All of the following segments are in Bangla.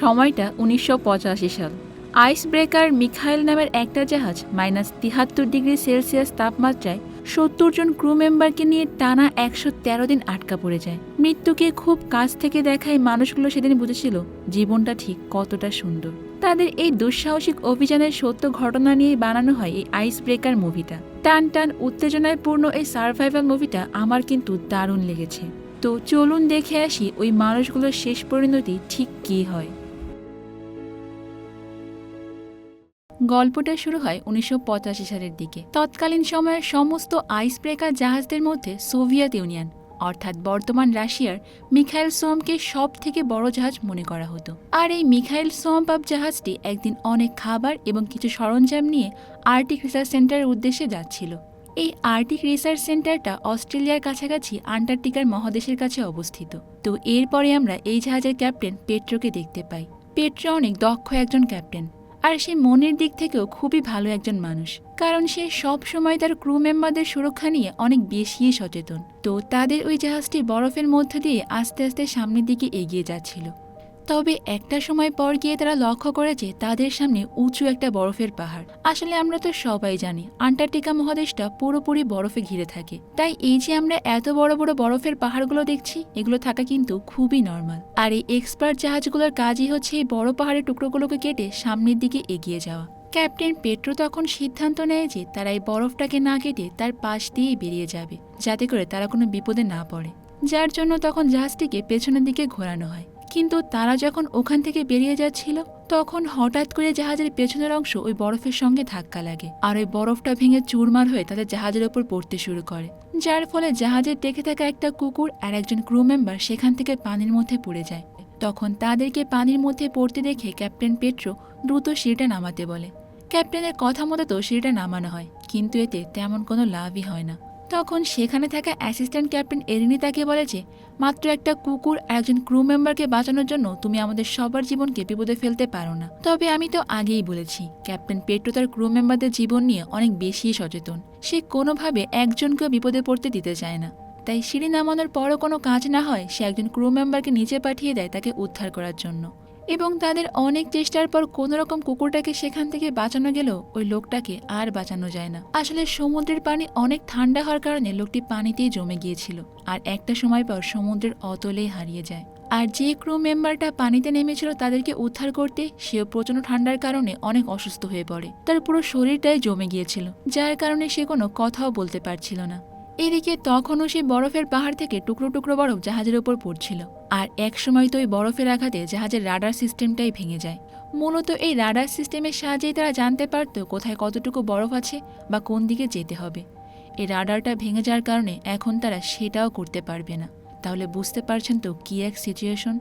সময়টা উনিশশো পঁচাশি সাল। আইস ব্রেকার মিখাইল নামের একটা জাহাজ মাইনাস তিহাত্তর ডিগ্রি সেলসিয়াস তাপমাত্রায় সত্তর জন ক্রু মেম্বারকে নিয়ে টানা একশো তেরো দিন আটকা পড়ে যায়। মৃত্যুকে খুব কাছ থেকে দেখায় মানুষগুলো সেদিন বুঝেছিল জীবনটা ঠিক কতটা সুন্দর। তাদের এই দুঃসাহসিক অভিযানের সত্য ঘটনা নিয়ে বানানো হয় এই আইস ব্রেকার মুভিটা। টান টান উত্তেজনায় পূর্ণ এই সার্ভাইভাল মুভিটা আমার কিন্তু দারুণ লেগেছে। তো চলুন দেখে আসি ওই মানুষগুলোর শেষ পরিণতি ঠিক কী হয়। গল্পটা শুরু হয় উনিশশো পঁচাশি সালের দিকে। তৎকালীন সময়ের সমস্ত আইস ব্রেকার জাহাজদের মধ্যে সোভিয়েত ইউনিয়ন, অর্থাৎ বর্তমান রাশিয়ার মিখাইল সোমকে সব থেকে বড় জাহাজ মনে করা হতো। আর এই মিখাইল সোম পাপ জাহাজটি একদিন অনেক খাবার এবং কিছু সরঞ্জাম নিয়ে আর্টিক রিসার্চ সেন্টারের উদ্দেশ্যে যাচ্ছিল। এই আর্টিক রিসার্চ সেন্টারটা অস্ট্রেলিয়ার কাছাকাছি আন্টার্কটিকার মহাদেশের কাছে অবস্থিত। তো এরপরে আমরা এই জাহাজের ক্যাপ্টেন পেট্রোকে দেখতে পাই। পেট্রো অনেক দক্ষ একজন ক্যাপ্টেন। আর সে মনের দিক থেকেও খুবই ভালো একজন মানুষ, কারণ সে সব সময় তার ক্রু মেম্বারদের সুরক্ষা নিয়ে অনেক বেশি সচেতন। তো তাদের ওই জাহাজটি বরফের মধ্য দিয়ে আস্তে আস্তে সামনের দিকে এগিয়ে যাচ্ছিল। তবে একটা সময় পর গিয়ে তারা লক্ষ্য করে যে তাদের সামনে উঁচু একটা বরফের পাহাড়। আসলে আমরা তো সবাই জানি, আন্টার্কটিকা মহাদেশটা পুরোপুরি বরফে ঘিরে থাকে। তাই এই যে আমরা এত বড় বড় বরফের পাহাড়গুলো দেখছি, এগুলো থাকা কিন্তু খুবই নর্মাল আর এই এক্সপার্ট জাহাজগুলোর কাজই হচ্ছে এই বড় পাহাড়ের টুকরোগুলোকে কেটে সামনের দিকে এগিয়ে যাওয়া। ক্যাপ্টেন পেট্রো তখন সিদ্ধান্ত নেয় যে তারা এই বরফটাকে না কেটে তার পাশ দিয়েই বেরিয়ে যাবে, যাতে করে তারা কোনো বিপদে না পড়ে। যার জন্য তখন জাহাজটিকে পেছনের দিকে ঘোরানো হয়। কিন্তু তারা যখন ওখান থেকে বেরিয়ে যাচ্ছিল, তখন হঠাৎ করে জাহাজের পেছনের অংশ ওই বরফের সঙ্গে ধাক্কা লাগে। আর ওই বরফটা ভেঙে চুরমার হয়ে তাদের জাহাজের ওপর পড়তে শুরু করে। যার ফলে জাহাজের টেকে থাকা একটা কুকুর আর একজন ক্রু মেম্বার সেখান থেকে পানির মধ্যে পড়ে যায়। তখন তাদেরকে পানির মধ্যে পড়তে দেখে ক্যাপ্টেন পেট্রো দ্রুত সিঁড়িটা নামাতে বলে। ক্যাপ্টেনের কথা মতো তো সিঁড়িটা নামানো হয়, কিন্তু এতে তেমন কোনো লাভই হয় না। তখন সেখানে থাকা অ্যাসিস্ট্যান্ট ক্যাপ্টেন এরিনি তাকে বলে যে, মাত্র একটা কুকুর, একজন ক্রু মেম্বারকে বাঁচানোর জন্য তুমি আমাদের সবার জীবনকে বিপদে ফেলতে পারো না। তবে আমি তো আগেই বলেছি, ক্যাপ্টেন পেট্রো তার ক্রু মেম্বারদের জীবন নিয়ে অনেক বেশি সচেতন। সে কোনোভাবে একজনকেও বিপদে পড়তে দিতে চায় না। তাই সিঁড়ি নামানোর পরও কোনো কাজ না হয় সে একজন ক্রু মেম্বারকে নিচে পাঠিয়ে দেয় তাকে উদ্ধার করার জন্য। এবং তাদের অনেক চেষ্টার পর কোনো রকম কুকুরটাকে সেখান থেকে বাঁচানো গেলেও ওই লোকটাকে আর বাঁচানো যায় না। আসলে সমুদ্রের পানি অনেক ঠান্ডা হওয়ার কারণে লোকটি পানিতেই জমে গিয়েছিল, আর একটা সময় পর সমুদ্রের অতলেই হারিয়ে যায়। আর যে ক্রু মেম্বারটা পানিতে নেমেছিল তাদেরকে উদ্ধার করতে, সেও প্রচণ্ড ঠান্ডার কারণে অনেক অসুস্থ হয়ে পড়ে। তার পুরো শরীরটাই জমে গিয়েছিল, যার কারণে সে কোনো কথাও বলতে পারছিল না। এদিকে তখনও সে বরফের পাহাড় থেকে টুকরো টুকরো বরফ জাহাজের ওপর পড়ছিল। আর এক সময় তো ওই বরফের আঘাতে জাহাজের রাডার সিস্টেমটাই ভেঙে যায়। মূলত এই রাডার সিস্টেমের সাহায্যেই তারা জানতে পারত কোথায় কতটুকু বরফ আছে বা কোন দিকে যেতে হবে। এই রাডারটা ভেঙে যাওয়ার কারণে এখন তারা সেটাও করতে পারবে না। তাহলে বুঝতে পারছেন তো কী এক সিচুয়েশন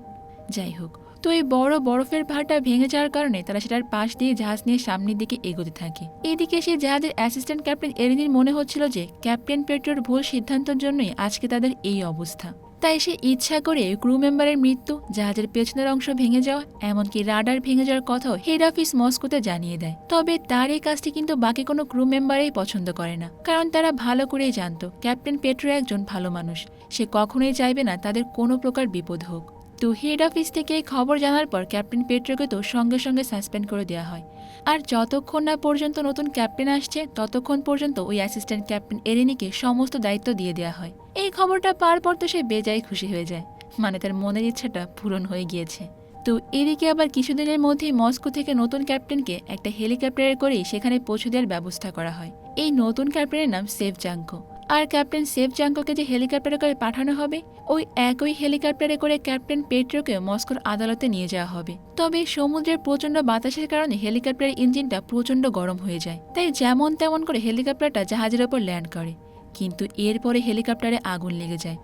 যাই হোক, তো এই বড় বরফের পাহাড়টা ভেঙে যাওয়ার কারণে তারা সেটার পাশ দিয়ে জাহাজ নিয়ে সামনের দিকে এগোতে থাকে। এদিকে সে জাহাজের অ্যাসিস্ট্যান্ট ক্যাপ্টেন এরিনির মনে হচ্ছিল যে ক্যাপ্টেন পেট্রোর ভুল সিদ্ধান্তের জন্যই আজকে তাদের এই অবস্থা। তাই সে ইচ্ছা করে ক্রু মেম্বারের মৃত্যু, জাহাজের পেছনের অংশ ভেঙে যাওয়া, এমনকি রাডার ভেঙে যাওয়ার কথাও হেড অফিস মস্কোতে জানিয়ে দেয়। তবে তার এই কাজটি কিন্তু বাকি কোনো ক্রু মেম্বারেই পছন্দ করে না, কারণ তারা ভালো করেই জানত, ক্যাপ্টেন পেট্রো একজন ভালো মানুষ। সে কখনোই চাইবে না তাদের কোনো প্রকার বিপদ হোক। তো হেড অফিস থেকে খবর জানার পর ক্যাপ্টেন পেট্রোকে তো সঙ্গে সঙ্গে সাসপেন্ড করে দেওয়া হয়। আর যতক্ষণ না পর্যন্ত নতুন ক্যাপ্টেন আসছে, ততক্ষণ পর্যন্ত ওই অ্যাসিস্ট্যান্ট ক্যাপ্টেন এরিনিকে সমস্ত দায়িত্ব দিয়ে দেওয়া হয়। এই খবরটা পাওয়ার পর তো সে বেজায় খুশি হয়ে যায়। মানে তার মনের ইচ্ছাটা পূরণ হয়ে গিয়েছে। তো এদিকে আবার কিছুদিনের মধ্যেই মস্কো থেকে নতুন ক্যাপ্টেনকে একটা হেলিকপ্টারে করেই সেখানে পৌঁছে দেওয়ার ব্যবস্থা করা হয়। এই নতুন ক্যাপ্টেনের নাম সেফ জাঙ্কো আর ক্যাপ্টেন সেফ জাঙ্কোকে যে হেলিকপ্টারে করে পাঠানো হবে, ওই একই হেলিকপ্টারে করে ক্যাপ্টেন পেট্রোকে মস্কোর আদালতে নিয়ে যাওয়া হবে। তবে সমুদ্রের প্রচণ্ড বাতাসের কারণে হেলিকপ্টারের ইঞ্জিনটা প্রচণ্ড গরম হয়ে যায়। তাই যেমন তেমন করে হেলিকপ্টারটা জাহাজের ওপর ল্যান্ড করে। কিন্তু এরপরে হেলিকপ্টারে আগুন লেগে যায়।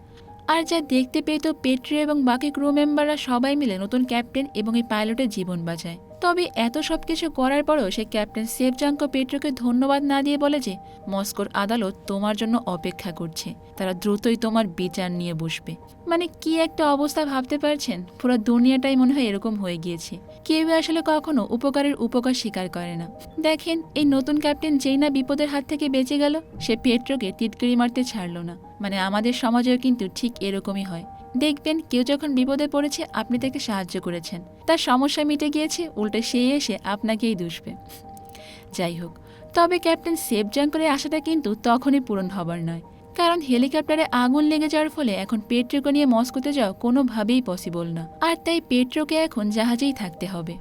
আর যা দেখতে পেয়ে তো পেট্রো এবং বাকি ক্রু মেম্বাররা সবাই মিলে নতুন ক্যাপ্টেন এবং এই পাইলটের জীবন বাঁচায়। তবে এত সব কিছু করার পরেও সে ক্যাপ্টেন সেফজাঙ্কো পেট্রোকে ধন্যবাদ না দিয়ে বলে যে, মস্কোর আদালত তোমার জন্য অপেক্ষা করছে। তারা দ্রুতই তোমার বিচার নিয়ে বসবে। মানে কি একটা অবস্থা ভাবতে পারছেন? পুরো দুনিয়াটাই মনে হয় এরকম হয়ে গিয়েছে। কেউ আসলে কখনো উপকারের উপকার স্বীকার করে না। দেখেন, এই নতুন ক্যাপ্টেন যেই না বিপদের হাত থেকে বেঁচে গেল, সে পেট্রোকে টিটকিরি মারতে ছাড়লো না। মানে আমাদের সমাজেও কিন্তু ঠিক এরকমই হয়। দেখবেন কেউ যখন বিপদে পড়েছে, আপনি তাকে সাহায্য করেছেন। তার সমস্যা মিটে গিয়েছে, উল্টে সে এসে আপনাকেই দুষবে। যাই হোক, তবে ক্যাপ্টেন সেফ জাঙ্করের আশাটা কিন্তু তখনই পূরণ হবার নয়। কারণ হেলিকপ্টারে আগুন লেগে যাওয়ার ফলে এখন পেট্রোকে নিয়ে মস্কোতে যাওয়া কোনোভাবেই পসিবল না। আর তাই পেট্রোকে এখন জাহাজেই থাকতে হবে।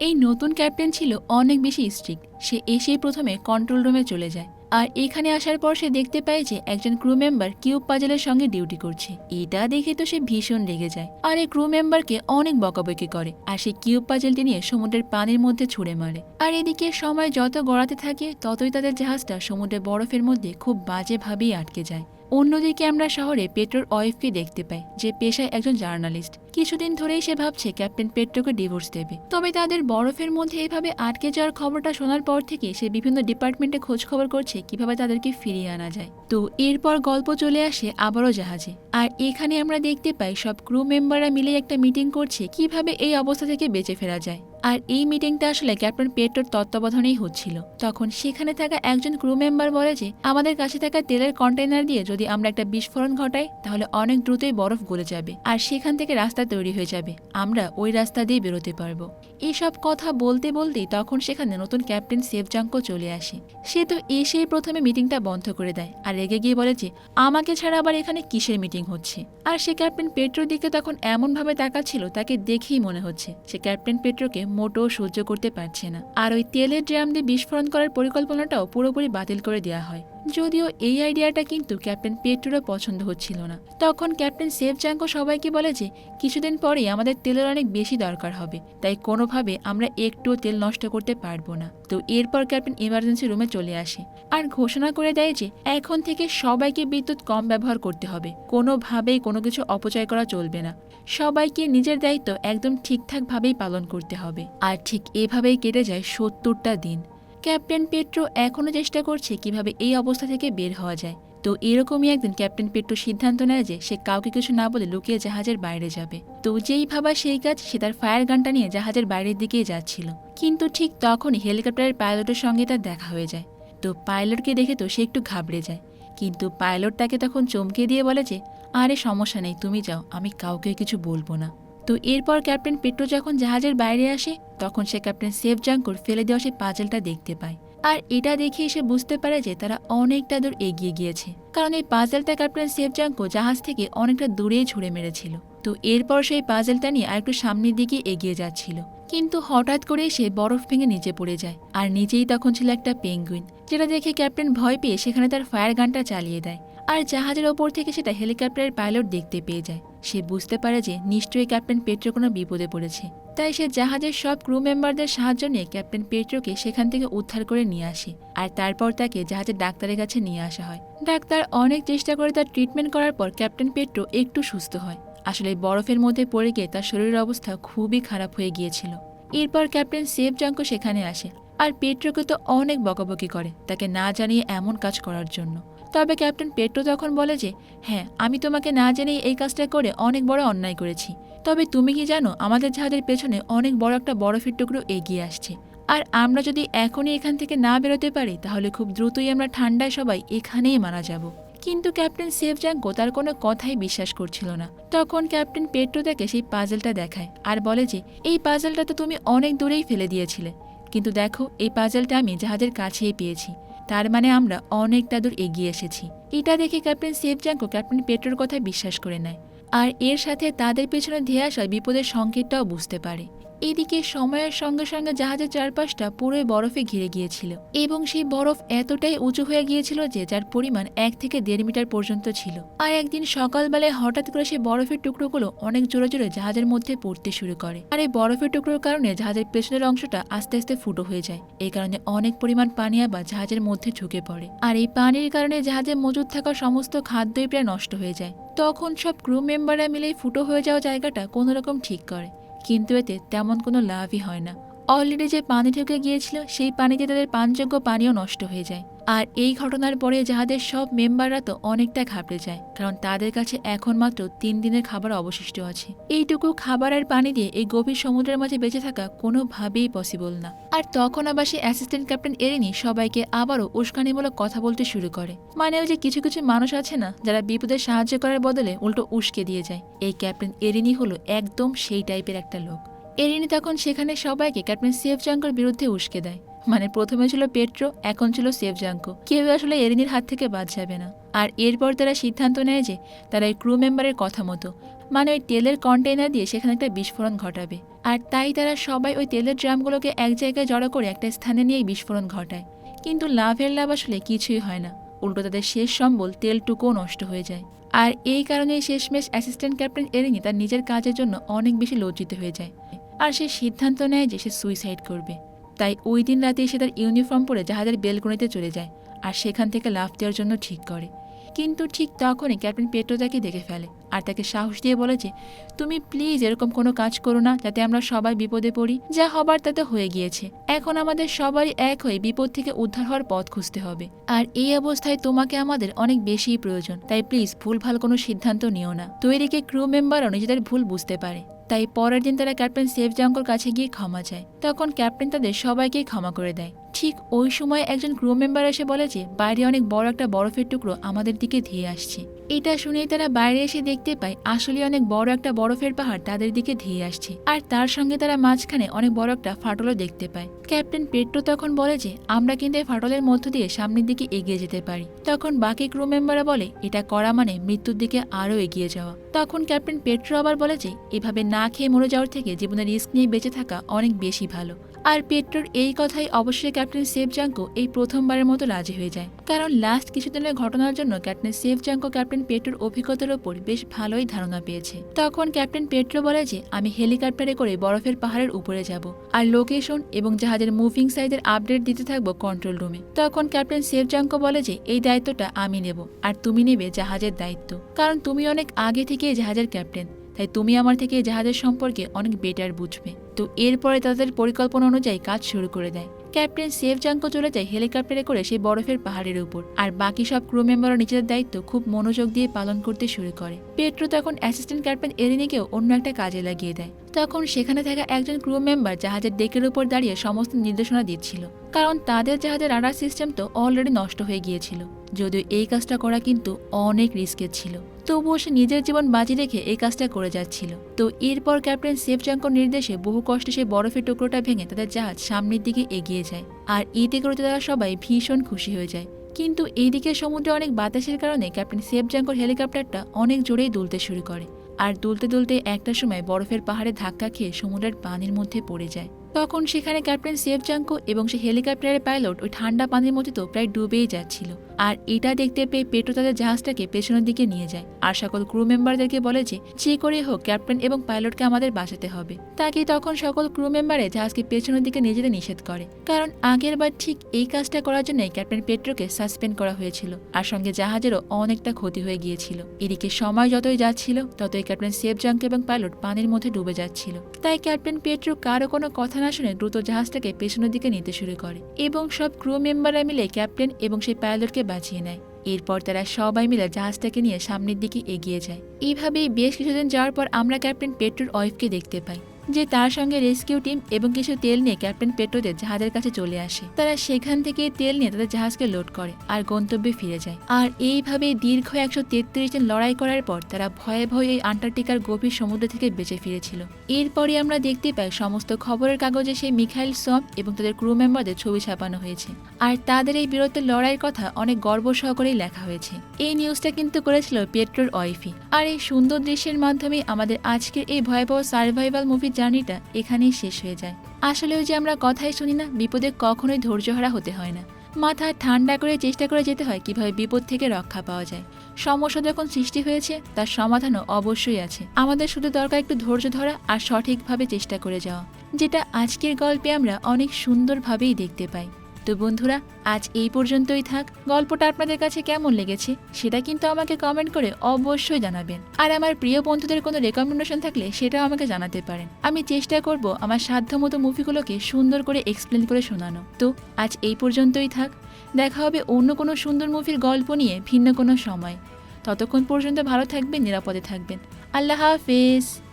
এই নতুন ক্যাপ্টেন ছিল অনেক বেশি স্ট্রিক্ট। সে এসেই প্রথমে কন্ট্রোল রুমে চলে যায়। আর এখানে আসার পর সে দেখতে পায় যে একজন ক্রু মেম্বার কিউব পাজেলের সঙ্গে ডিউটি করছে। এটা দেখে তো সে ভীষণ রেগে যায়। আর এই ক্রু মেম্বারকে অনেক বকাবকি করে। আর সে কিউব পাজেলটি নিয়ে সমুদ্রের পানির মধ্যে ছুড়ে মারে। আর এদিকে সময় যত গড়াতে থাকে, ততই তাদের জাহাজটা সমুদ্রের বরফের মধ্যে খুব বাজেভাবেই আটকে যায়। অন্যদিকে আমরা শহরে পেট্রোর ওয়াইফকে দেখতে পাই, যে পেশায় একজন জার্নালিস্ট। কিছুদিন ধরেই সে ভাবছে ক্যাপ্টেন পেট্রোকে ডিভোর্স দেবে। তবে তাদের বরফের মধ্যে এভাবে আটকে যাওয়ার খবরটা শোনার পর থেকে সে বিভিন্ন ডিপার্টমেন্টে খোঁজ খবর করছে, কীভাবে তাদেরকে ফিরিয়ে আনা যায়। তো এরপর গল্প চলে আসে আবারও জাহাজে। আর এখানে আমরা দেখতে পাই সব ক্রু মেম্বাররা মিলে একটা মিটিং করছে, কীভাবে এই অবস্থা থেকে বেঁচে ফেরা যায়। আর এই মিটিংটা আসলে ক্যাপ্টেন পেট্রোর তত্ত্বাবধানেই হচ্ছিল। তখন সেখানে থাকা একজন ক্রু মেম্বার বলে যে, আমাদের কাছে থাকা তেলের কন্টেনার দিয়ে যদি আমরা একটা বিস্ফোরণ ঘটাই, তাহলে অনেক দ্রুতই বরফ গলে যাবে, আর সেখান থেকে রাস্তা তৈরি হয়ে যাবে। আমরা ওই রাস্তা দিয়ে বেরোতে পারব। এসব কথা বলতে বলতেই তখন সেখানে নতুন ক্যাপ্টেন সেফজাঙ্কো চলে আসে। সে তো এসেই প্রথমে মিটিংটা বন্ধ করে দেয় আর রেগে গিয়ে বলে যে, আমাকে ছাড়া আবার এখানে কিসের মিটিং হচ্ছে? আর সে ক্যাপ্টেন পেট্রোর দিকে তখন এমনভাবে তাকাচ্ছিল, তাকে দেখেই মনে হচ্ছে সে ক্যাপ্টেন পেট্রোকে মোটেও সহ্য করতে পারছে না। আর ওই তেলের ড্রাম দিয়ে বিস্ফোরণ করার পরিকল্পনাটাও পুরোপুরি বাতিল করে দেওয়া হয়। যদিও এই আইডিয়াটা কিন্তু ক্যাপ্টেন পেট্রোরও পছন্দ হচ্ছিল না। তখন ক্যাপ্টেন সেফ জাঙ্কো সবাইকে বলে যে, কিছুদিন পরেই আমাদের তেলের অনেক বেশি দরকার হবে, তাই কোনোভাবে আমরা একটুও তেল নষ্ট করতে পারব না। তো এরপর ক্যাপ্টেন ইমার্জেন্সি রুমে চলে আসে আর ঘোষণা করে দেয় যে, এখন থেকে সবাইকে বিদ্যুৎ কম ব্যবহার করতে হবে, কোনোভাবেই কোনো কিছু অপচয় করা চলবে না। সবাইকে নিজের দায়িত্ব একদম ঠিকঠাকভাবেই পালন করতে হবে। আর ঠিক এভাবেই কেটে যায় সত্তরটা দিন। ক্যাপ্টেন পেট্রো এখনও চেষ্টা করছে কীভাবে এই অবস্থা থেকে বের হওয়া যায়। তো এরকমই একদিন ক্যাপ্টেন পেট্রো সিদ্ধান্ত নেয় যে সে কাউকে কিছু না বলে লুকিয়ে জাহাজের বাইরে যাবে। তো যেই ভাবা সেই কাজ, সে তার ফায়ার গানটা নিয়ে জাহাজের বাইরের দিকেই যাচ্ছিল। কিন্তু ঠিক তখনই হেলিকপ্টারের পাইলটের সঙ্গে তার দেখা হয়ে যায়। তো পাইলটকে দেখে তো সে একটু ঘাবড়ে যায়। কিন্তু পাইলট তাকে তখন চমকে দিয়ে বলে যে, আরে সমস্যা নেই, তুমি যাও, আমি কাউকে কিছু বলব না। তো এরপর ক্যাপ্টেন পেট্রো যখন জাহাজের বাইরে আসে, তখন সে ক্যাপ্টেন সেফ জাঙ্কুর ফেলে দেওয়া সেই পাজেলটা দেখতে পায়। আর এটা দেখে সে বুঝতে পারে যে তারা অনেকটা দূর এগিয়ে গিয়েছে। কারণ এই পাজেলটা ক্যাপ্টেন সেফ জাঙ্কো জাহাজ থেকে অনেকটা দূরেই ছুড়ে মেরেছিল। তো এরপর সেই পাজেলটা নিয়ে আরেকটু সামনের দিকে এগিয়ে যাচ্ছিল। কিন্তু হঠাৎ করে সে বরফ ভেঙে নিচে পড়ে যায়। আর নিচেই তখন ছিল একটা পেঙ্গুইন। যেটা দেখে ক্যাপ্টেন ভয় পেয়ে সেখানে তার ফায়ার গানটা চালিয়ে দেয়। আর জাহাজের ওপর থেকে সেটা হেলিকপ্টারের পাইলট দেখতে পেয়ে যায়। সে বুঝতে পারে যে নিশ্চয়ই ক্যাপ্টেন পেট্রো কোনো বিপদে পড়েছে। তাই সে জাহাজের সব ক্রু মেম্বারদের সাহায্য নিয়ে ক্যাপ্টেন পেট্রোকে সেখান থেকে উদ্ধার করে নিয়ে আসে আর তারপর তাকে জাহাজের ডাক্তারের কাছে নিয়ে আসা হয়। ডাক্তার অনেক চেষ্টা করে তার ট্রিটমেন্ট করার পর ক্যাপ্টেন পেট্রো একটু সুস্থ হয়। আসলে বরফের মধ্যে পড়ে গিয়ে তার শরীরের অবস্থা খুবই খারাপ হয়ে গিয়েছিল। এরপর ক্যাপ্টেন সেফ জাঙ্কো সেখানে আসে আর পেট্রোকে তো অনেক বকাবকি করে তাকে না জানিয়ে এমন কাজ করার জন্য। তবে ক্যাপ্টেন পেট্রো তখন বলে যে হ্যাঁ আমি তোমাকে না জেনেই এই কাজটা করে অনেক বড় অন্যায় করেছি। তবে তুমি কি জানো, আমাদের জাহাজের পেছনে অনেক বড় একটা বরফের টুকরো এগিয়ে আসছে। আর আমরা যদি এখনই এখান থেকে না বেরোতে পারি, তাহলে খুব দ্রুতই আমরা ঠান্ডায় সবাই এখানেই মারা যাব। কিন্তু ক্যাপ্টেন সেফ সেফজাঙ্কো তার কোনো কথাই বিশ্বাস করছিল না। তখন ক্যাপ্টেন পেট্রো তাকে সেই পাজেলটা দেখায় আর বলে যে, এই পাজেলটা তো তুমি অনেক দূরেই ফেলে দিয়েছিলে। কিন্তু দেখো, এই পাজেলটা আমি জাহাজের কাছেই পেয়েছি। তার মানে আমরা অনেকটা দূর এগিয়ে এসেছি। এটা দেখে ক্যাপ্টেন সেফজাঙ্কো ক্যাপ্টেন পেট্রোর কথা বিশ্বাস করে নেয়। আর এর সাথে তাদের পেছনে ধেয়ে আসা বিপদের সংকেতটাও বুঝতে পারে। এদিকে সময়ের সঙ্গে সঙ্গে জাহাজের চারপাশটা পুরোই বরফে ঘিরে গিয়েছিল এবং সেই বরফ এতটাই উঁচু হয়ে গিয়েছিল যে যার পরিমাণ এক থেকে দেড় মিটার পর্যন্ত ছিল। আর একদিন সকালবেলায় হঠাৎ করে সেই বরফের টুকরোগুলো অনেক জোরে জোরে জাহাজের মধ্যে পড়তে শুরু করে। আর এই বরফের টুকরোর কারণে জাহাজের পেছনের অংশটা আস্তে আস্তে ফুটো হয়ে যায়। এই কারণে অনেক পরিমাণ পানি আবার জাহাজের মধ্যে ঢুকে পড়ে। আর এই পানির কারণে জাহাজে মজুদ থাকা সমস্ত খাদ্যই প্রায় নষ্ট হয়ে যায়। তখন সব ক্রু মেম্বাররা মিলে ফুটো হয়ে যাওয়া জায়গাটা কোনোরকম ঠিক করে, কিন্তু এতে তেমন কোনো লাভই হয় না। অলরেডি যে পানি ঢুকে গিয়েছিল, সেই পানিতে তাদের পানযোগ্য পানিও নষ্ট হয়ে যায়। আর এই ঘটনার পরে যাহাদের সব মেম্বাররা তো অনেকটা ঘাবড়ে যায়, কারণ তাদের কাছে এখন মাত্র তিন দিনের খাবার অবশিষ্ট আছে। এইটুকু খাবার আর পানি দিয়ে এই গভীর সমুদ্রের মাঝে বেঁচে থাকা কোনোভাবেই পসিবল না। আর তখন আবার সেই অ্যাসিস্ট্যান্ট ক্যাপ্টেন এরিনি সবাইকে আবারও উস্কানিমূলক কথা বলতে শুরু করে। মানে ওই যে কিছু কিছু মানুষ আছে না, যারা বিপদে সাহায্য করার বদলে উল্টো উস্কে দিয়ে যায়। এই ক্যাপ্টেন এরিনি হলো একদম সেই টাইপের একটা লোক। এরিনি তখন সেখানে সবাইকে ক্যাপ্টেন সেফ জাঙ্কর বিরুদ্ধে উস্কে দেয়। মানে প্রথমে ছিল পেট্রো, এখন ছিল সেফ জাঙ্কো কেউ আসলে এরিনির হাত থেকে বাদ যাবে না। আর এরপর তারা সিদ্ধান্ত নেয় যে তারা এই ক্রু মেম্বারের কথা মতো। মানে ওই তেলের কন্টেইনার দিয়ে সেখানে একটা বিস্ফোরণ ঘটাবে। আর তাই তারা সবাই ওই তেলের ড্রামগুলোকে এক জায়গায় জড়ো করে একটা স্থানে নিয়ে বিস্ফোরণ ঘটায়। কিন্তু লাভের লাভ আসলে কিছুই হয় না। উল্টো তাদের শেষ সম্বল তেলটুকুও নষ্ট হয়ে যায়। আর এই কারণে শেষমেশ অ্যাসিস্ট্যান্ট ক্যাপ্টেন এরিনি তার নিজের কাজের জন্য অনেক বেশি লজ্জিত হয়ে যায়। আর সে সিদ্ধান্ত নেয় যে সে সুইসাইড করবে। তাই ওই দিন রাতে সে তার ইউনিফর্ম পরে জাহাজের বেলকনিতে চলে যায় আর সেখান থেকে লাফ দেওয়ার জন্য ঠিক করে। কিন্তু ঠিক তখনই ক্যাপ্টেন পেট্রো তাকে দেখে ফেলে আর তাকে সাহস দিয়ে বলে যে, তুমি প্লিজ এরকম কোনো কাজ করো না যাতে আমরা সবাই বিপদে পড়ি। যা হবার তাতে হয়ে গিয়েছে। এখন আমাদের সবারই এক হয়ে বিপদ থেকে উদ্ধার হওয়ার পথ খুঁজতে হবে। আর এই অবস্থায় তোমাকে আমাদের অনেক বেশিই প্রয়োজন। তাই প্লিজ ভুলভাল কোনো সিদ্ধান্ত নিও না। তো এদিকে ক্রু মেম্বারও নিজেদের ভুল বুঝতে পারে। তাই পরের দিন তারা ক্যাপ্টেন সেফ জাঙ্কর কাছে গিয়ে ক্ষমা চায়। তখন ক্যাপ্টেন তাদের সবাইকেই ক্ষমা করে দেয়। ঠিক ওই সময় একজন ক্রু মেম্বার এসে বলে যে, বাইরে অনেক বড় একটা বরফের টুকরো আমাদের দিকে ধেয়ে আসছে। এটা শুনেই তারা বাইরে এসে দেখতে পায় আসলে অনেক বড় একটা বরফের পাহাড় তাদের দিকে ধেয়ে আসছে। আর তার সঙ্গে তারা মাঝখানে অনেক বড় একটা ফাটলও দেখতে পায়। ক্যাপ্টেন পেট্রো তখন বলে যে, আমরা কিন্তু এই ফাটলের মধ্য দিয়ে সামনের দিকে এগিয়ে যেতে পারি। তখন বাকি ক্রু মেম্বাররা বলে, এটা করা মানে মৃত্যুর দিকে আরও এগিয়ে যাওয়া। তখন ক্যাপ্টেন পেট্রো আবার বলে যে, এভাবে না খেয়ে মরে যাওয়ার থেকে জীবনের রিস্ক নিয়ে বেঁচে থাকা অনেক বেশি ভালো। আর পেট্রোর এই কথাই অবশ্যই ক্যাপ্টেন সেফ জাঙ্কো এই প্রথমবারের মতো রাজি হয়ে যায়। কারণ লাস্ট কিছুদিনের ঘটনার জন্য ক্যাপ্টেন সেফ জাঙ্কো ক্যাপ্টেন পেট্রোর অভিজ্ঞতার ওপর বেশ ভালোই ধারণা পেয়েছে। তখন ক্যাপ্টেন পেট্রো বলে যে, আমি হেলিকপ্টারে করে বরফের পাহাড়ের উপরে যাব। আর লোকেশন এবং জাহাজের মুভিং সাইজের আপডেট দিতে থাকব কন্ট্রোল রুমে। তখন ক্যাপ্টেন সেফ জাঙ্কো বলে যে, এই দায়িত্বটা আমি নেব, আর তুমি নেবে জাহাজের দায়িত্ব। কারণ তুমি অনেক আগে থেকে জাহাজের ক্যাপ্টেন। তাই তুমি আমার থেকে জাহাজের সম্পর্কে অনেক বেটার বুঝবে। তো এরপরে তাদের পরিকল্পনা অনুযায়ী কাজ শুরু করে দেয়। ক্যাপ্টেন সেফ জাঙ্কো চলে যায় হেলিকপ্টারে করে সেই বরফের পাহাড়ের উপর। আর বাকি সব ক্রু মেম্বারও নিজেদের দায়িত্ব খুব মনোযোগ দিয়ে পালন করতে শুরু করে। পেট্রো তখন অ্যাসিস্ট্যান্ট ক্যাপ্টেন এরিনিকেও অন্য একটা কাজে লাগিয়ে দেয়। তখন সেখানে থাকা একজন ক্রু মেম্বার জাহাজের ডেকের উপর দাঁড়িয়ে সমস্ত নির্দেশনা দিচ্ছিল। কারণ তাদের জাহাজের রাডার সিস্টেম তো অলরেডি নষ্ট হয়ে গিয়েছিল। যদিও এই কাজটা করা কিন্তু অনেক রিস্কের ছিল। তবুও সে নিজের জীবন বাজি রেখে এই কাজটা করে যাচ্ছিল। তো এরপর ক্যাপ্টেন সেফ সেফজাঙ্কর নির্দেশে বহু কষ্টে সেই বরফের টুকরোটা ভেঙে তাদের জাহাজ সামনের দিকে এগিয়ে যায় আর এতে করে তারা সবাই ভীষণ খুশি হয়ে যায়। কিন্তু এইদিকে সমুদ্রে অনেক বাতাসের কারণে ক্যাপ্টেন সেফ সেফজাঙ্কর হেলিকপ্টারটা অনেক জোরেই দুলতে শুরু করে। আর দুলতে দুলতে একটা সময় বরফের পাহাড়ে ধাক্কা খেয়ে সমুদ্রের পানির মধ্যে পড়ে যায়। তখন সেখানে ক্যাপ্টেন সেফ জাঙ্কো এবং সে হেলিকপ্টারের পাইলট ওই ঠান্ডা পানির মধ্যে তো প্রায় ডুবেই যাচ্ছিল। আর এটা দেখতে পেয়ে পেটো তাদের জাহাজটাকে পেছনের দিকে নিয়ে যায়। আর সকল ক্রু মেম্বারদেরকে বলে যে যে করে হোক, ক্যাপ্টেন এবং পাইলটকে আমাদের বাঁচাতে হবে। তাকে তখন সকল ক্রু মেম্বারে জাহাজকে পেছনের দিকে নিয়ে যেতে নিষেধ করে। কারণ আগের বার ঠিক এই কাজটা করার জন্যই ক্যাপ্টেন পেট্রোকে সাসপেন্ড করা হয়েছিল। আর সঙ্গে জাহাজেরও অনেকটা ক্ষতি হয়ে গিয়েছিল। এদিকে সময় যতই যাচ্ছিল, ততই ক্যাপ্টেন সেফ জাঙ্ক এবং পাইলট পানির মধ্যে ডুবে যাচ্ছিল। তাই ক্যাপ্টেন পেট্রো কারও কোনো কথা না শুনে দ্রুত জাহাজটাকে পেছনের দিকে নিতে শুরু করে এবং সব ক্রু মেম্বাররা মিলে ক্যাপ্টেন এবং সেই পাইলটকে বাঁচিয়ে নেয়। এরপর তারা সবাই মিলে জাহাজটাকে নিয়ে সামনের দিকে এগিয়ে যায়। এইভাবেই বেশ কিছুদিন যাওয়ার পর আমরা ক্যাপ্টেন পেট্রোর ওয়াইফকে দেখতে পাই। যে তার সঙ্গে রেস্কিউ টিম এবং কিছু তেল নিয়ে ক্যাপ্টেন পেট্রোদের জাহাজের কাছে চলে আসে। তারা সেখান থেকে তেল নিয়ে তাদের জাহাজকে লোড করে আর গন্তব্যে ফিরে যায়। আর এইভাবে দীর্ঘ একশো তেত্রিশ দিন লড়াই করার পর তারা ভয়ে ভয়ে এই আন্টার্কটিকার গভীর সমুদ্র থেকে বেঁচে ফিরেছিল। এরপরই আমরা দেখতে পাই সমস্ত খবরের কাগজে সেই মিখাইল সম এবং তাদের ক্রু মেম্বারদের ছবি ছাপানো হয়েছে। আর তাদের এই বীরত্বের লড়াইয়ের কথা অনেক গর্ব সহকারেই লেখা হয়েছে। এই নিউজটা কিন্তু করেছিল পেট্রোর ওয়াইফি। আর এই সুন্দর দৃশ্যের মাধ্যমে আমাদের আজকের এই ভয়াবহ সার্ভাইভাল মুভির জার্নিটা এখানেই শেষ হয়ে যায়। আসলেও যে আমরা কথাই শুনি না, বিপদে কখনোই ধৈর্যহারা হতে হয় না। মাথা ঠান্ডা করে চেষ্টা করে যেতে হয় কীভাবে বিপদ থেকে রক্ষা পাওয়া যায়। সমস্যা যখন সৃষ্টি হয়েছে, তার সমাধানও অবশ্যই আছে। আমাদের শুধু দরকার একটু ধৈর্য ধরা আর সঠিকভাবে চেষ্টা করে যাওয়া, যেটা আজকের গল্পে আমরা অনেক সুন্দরভাবেই দেখতে পাই। তো বন্ধুরা, আজ এই পর্যন্তই থাক। গল্পটা আপনাদের কাছে কেমন লেগেছে সেটা কিন্তু আমাকে কমেন্ট করে অবশ্যই জানাবেন। আর আমার প্রিয় বন্ধুদের কোনো রেকমেন্ডেশন থাকলে সেটাও আমাকে জানাতে পারেন। আমি চেষ্টা করব আমার সাধ্যমতো মুভিগুলোকে সুন্দর করে এক্সপ্লেন করে শোনানো। তো আজ এই পর্যন্তই থাক। দেখা হবে অন্য কোনো সুন্দর মুভির গল্প নিয়ে ভিন্ন কোনো সময়। ততক্ষণ পর্যন্ত ভালো থাকবেন, নিরাপদে থাকবেন। আল্লাহ হাফেজ।